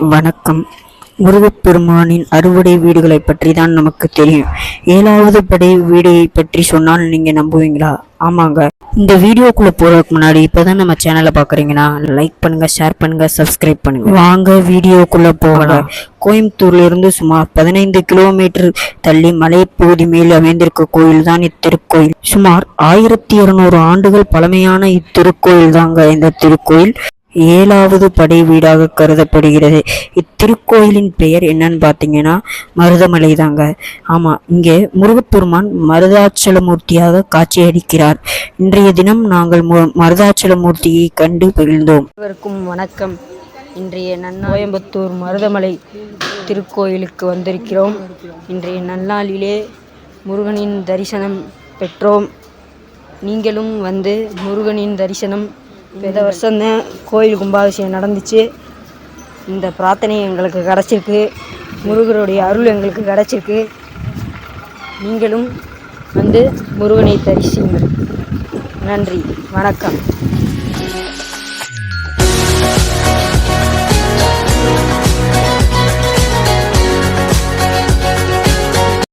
வணக்கம். முருகப்பெருமானின் அறுவடை வீடுகளை பற்றி தான் நமக்கு தெரியும். ஏழாவது படை வீடியை பற்றி சொன்னால் நீங்க நம்புவீங்களா? ஆமாங்க. இந்த வீடியோக்குள்ள போறதுக்கு முன்னாடி இப்பதான் நம்ம சேனலை பாக்குறீங்கன்னா லைக் பண்ணுங்க ஷேர் பண்ணுங்க சப்ஸ்கிரைப் பண்ணுங்க. வாங்க வீடியோக்குள்ள போகலாம். கோயம்புத்தூர்ல இருந்து சுமார் பதினைந்து கிலோமீட்டர் தள்ளி மலைப்பகுதி மேல் அமைந்திருக்க கோயில் தான் இத்திருக்கோயில். சுமார் ஆயிரத்தி இருநூறு ஆண்டுகள் பழமையான இத்திருக்கோயில் தாங்க இந்த திருக்கோயில். ஏழாவது படை வீடாக கருதப்படுகிறது. இத்திருக்கோயிலின் பெயர் என்னன்னு பார்த்தீங்கன்னா மருதமலை தாங்க ஆமாம் இங்கே முருகப்பெருமான் மருதாச்சலமூர்த்தியாக காட்சியளிக்கிறார். இன்றைய தினம் நாங்கள் மருதாச்சலமூர்த்தியை கண்டு பகிழ்ந்தோம் அனைவருக்கும் வணக்கம். இன்றைய நன்னா கோயம்புத்தூர் மருதமலை திருக்கோயிலுக்கு வந்திருக்கிறோம். இன்றைய நன்னாளிலே முருகனின் தரிசனம் பெற்றோம். நீங்களும் வந்து முருகனின் தரிசனம் இந்த வருஷம்தான் கோயில் கும்பாபிஷேகம் நடந்துச்சு. இந்த பிரார்த்தனை எங்களுக்கு கிடச்சிருக்கு. முருகருடைய அருள் எங்களுக்கு கிடச்சிருக்கு. நீங்களும் வந்து முருகனை தரிசிங்கள் நன்றி. வணக்கம்.